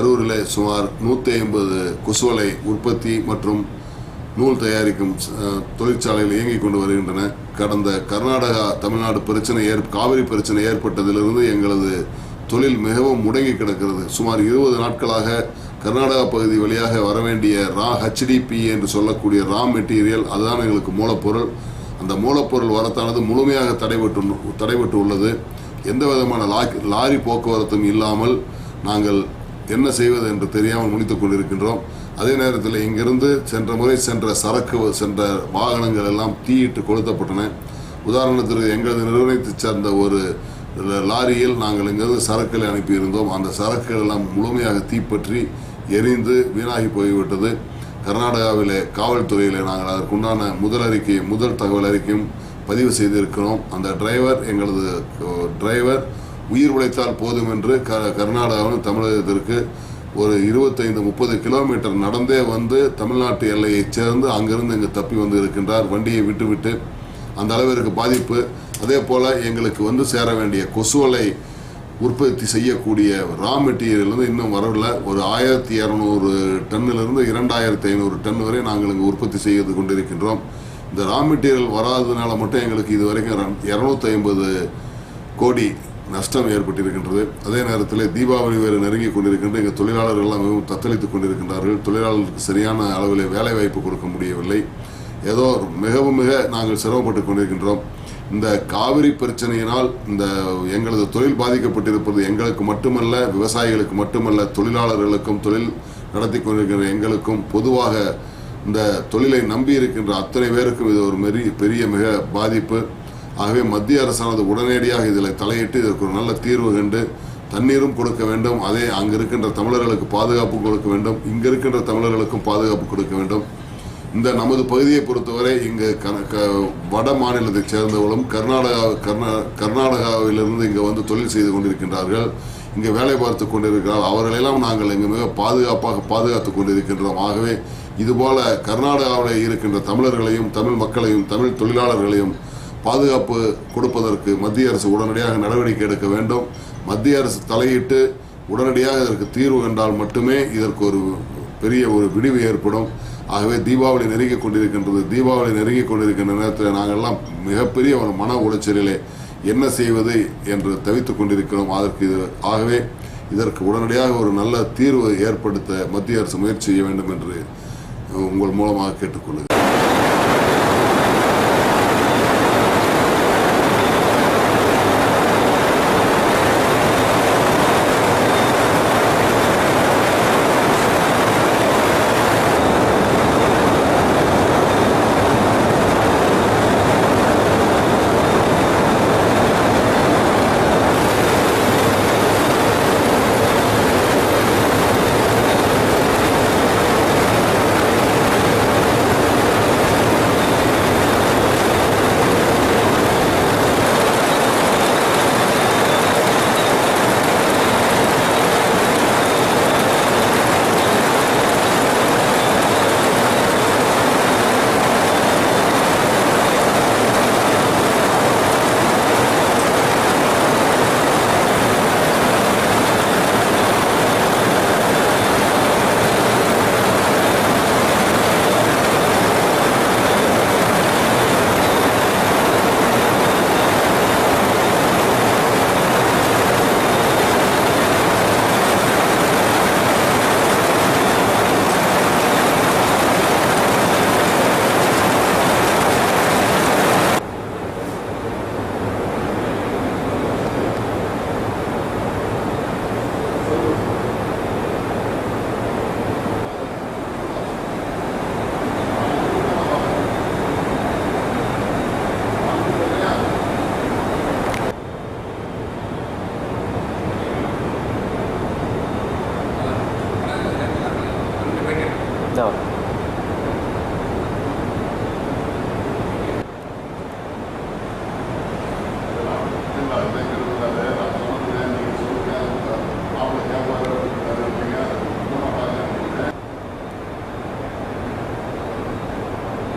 கரூரில் சுமார் நூற்றி ஐம்பது கொசுவலை உற்பத்தி மற்றும் நூல் தயாரிக்கும் தொழிற்சாலைகள் இயங்கிக் கொண்டு வருகின்றன. கடந்த கர்நாடகா தமிழ்நாடு பிரச்சனை ஏற் காவிரி பிரச்சனை ஏற்பட்டதிலிருந்து எங்களது தொழில் மிகவும் முடங்கி கிடக்கிறது. சுமார் இருபது நாட்களாக கர்நாடகா பகுதி வழியாக வர வேண்டிய ரா ஹெச்டிபி என்று சொல்லக்கூடிய ரா மெட்டீரியல் அதுதான் எங்களுக்கு மூலப்பொருள். அந்த மூலப்பொருள் வரத்தானது முழுமையாக தடைபட்டு தடைபட்டு உள்ளது. எந்த விதமான லா- லாரி போக்குவரத்தும் இல்லாமல் நாங்கள் என்ன செய்வது என்று தெரியாமல் முடித்துக் கொண்டிருக்கின்றோம். அதே நேரத்தில் இங்கிருந்து சென்ற முறை சென்ற சரக்கு சென்ற வாகனங்கள் எல்லாம் தீயிட்டு கொளுத்தப்பட்டன. உதாரணத்திற்கு எங்களது நிறுவனத்தைச் சேர்ந்த ஒரு லாரியில் நாங்கள் இங்கிருந்து சரக்குகளை அனுப்பியிருந்தோம். அந்த சரக்குகள் எல்லாம் முழுமையாக தீப்பற்றி எரிந்து வீணாகி போய்விட்டது. கர்நாடகாவிலே காவல்துறையிலே நாங்கள் அதற்குண்டான முதல் அறிக்கை முதல் தகவல் அறிக்கையும் பதிவு செய்திருக்கிறோம். அந்த டிரைவர் எங்களது டிரைவர் உயிர் உழைத்தால் போதும் என்று க கர்நாடகாவிலும் தமிழகத்திற்கு ஒரு இருபத்தைந்து முப்பது கிலோமீட்டர் நடந்தே வந்து தமிழ்நாட்டு எல்லையைச் சேர்ந்து அங்கிருந்து இங்கு தப்பி வந்து இருக்கின்றார். வண்டியை விட்டுவிட்டு அந்த அளவிற்கு பாதிப்பு. அதே போல் எங்களுக்கு வந்து சேர வேண்டிய கொசுவலை உற்பத்தி செய்யக்கூடிய ரா மெட்டீரியல் வந்து இன்னும் வரவில்லை. ஒரு ஆயிரத்தி இரநூறு டன்னிலிருந்து இரண்டாயிரத்தி ஐநூறு டன் வரை நாங்கள் இங்கு உற்பத்தி செய்து கொண்டிருக்கின்றோம். இந்த ரா மெட்டீரியல் வராததுனால மட்டும் எங்களுக்கு இது வரைக்கும் இரநூத்தி ஐம்பது கோடி நஷ்டம் ஏற்பட்டிருக்கின்றது. அதே நேரத்தில் தீபாவளி வேறு நெருங்கி கொண்டிருக்கின்ற எங்கள் தொழிலாளர்கள்லாம் மிகவும் தத்தளித்துக் கொண்டிருக்கின்றார்கள். தொழிலாளர்களுக்கு சரியான அளவில் வேலை வாய்ப்பு கொடுக்க முடியவில்லை. ஏதோ மிகவும் மிக நாங்கள் சிரமப்பட்டு கொண்டிருக்கின்றோம். இந்த காவிரி பிரச்சனையினால் இந்த எங்களது தொழில் பாதிக்கப்பட்டிருப்பது எங்களுக்கு மட்டுமல்ல விவசாயிகளுக்கு மட்டுமல்ல தொழிலாளர்களுக்கும் தொழில் நடத்தி கொண்டிருக்கிற எங்களுக்கும் பொதுவாக இந்த தொழிலை நம்பி இருக்கின்ற அத்தனை பேருக்கும் இது ஒரு மெரி பெரிய மிக பாதிப்பு. ஆகவே மத்திய அரசானது உடனடியாக இதில் தலையிட்டு இதற்கு ஒரு நல்ல தீர்வு கண்டு தண்ணீரும் கொடுக்க வேண்டும். அதே அங்கு இருக்கின்ற தமிழர்களுக்கு பாதுகாப்பு கொடுக்க வேண்டும். இங்கு இருக்கின்ற தமிழர்களுக்கும் பாதுகாப்பு கொடுக்க வேண்டும். இந்த நமது பகுதியை பொறுத்தவரை இங்கு கன- க- வட மாநிலத்தைச் சேர்ந்தவர்களும் கர்நாடகா கர்நா கர்நாடகாவிலிருந்து இங்கே வந்து தொழில் செய்து கொண்டிருக்கின்றார்கள். இங்கே வேலை பார்த்து கொண்டிருக்கிறார். அவர்களெல்லாம் நாங்கள் இங்கு மிக பாதுகாப்பாக பாதுகாத்து கொண்டிருக்கின்றோம். ஆகவே இதுபோல கர்நாடகாவில் இருக்கின்ற தமிழர்களையும் தமிழ் மக்களையும் தமிழ் தொழிலாளர்களையும் பாதுகாப்பு கொடுப்பதற்கு மத்திய அரசு உடனடியாக நடவடிக்கை எடுக்க வேண்டும். மத்திய அரசு தலையிட்டு உடனடியாக இதற்கு தீர்வு கண்டால் மட்டுமே இதற்கு ஒரு பெரிய ஒரு விடிவு ஏற்படும். ஆகவே தீபாவளி நெருங்கிக் கொண்டிருக்கின்றது. தீபாவளி நெருங்கிக் கொண்டிருக்கின்ற நேரத்தில் நாங்கள்லாம் மிகப்பெரிய ஒரு மன உளைச்சலிலே என்ன செய்வது என்று தவித்துக் கொண்டிருக்கிறோம். அதற்கு இது ஆகவே இதற்கு உடனடியாக ஒரு நல்ல தீர்வு ஏற்படுத்த மத்திய அரசு முயற்சி செய்ய வேண்டும் என்று உங்கள் மூலமாக கேட்டுக்கொள்ளுங்கள்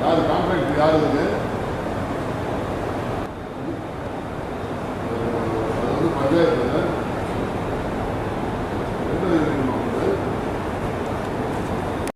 யாரு கான்ட்ராக்ட் யாரு இது அது வந்து பஞ்சாயத்து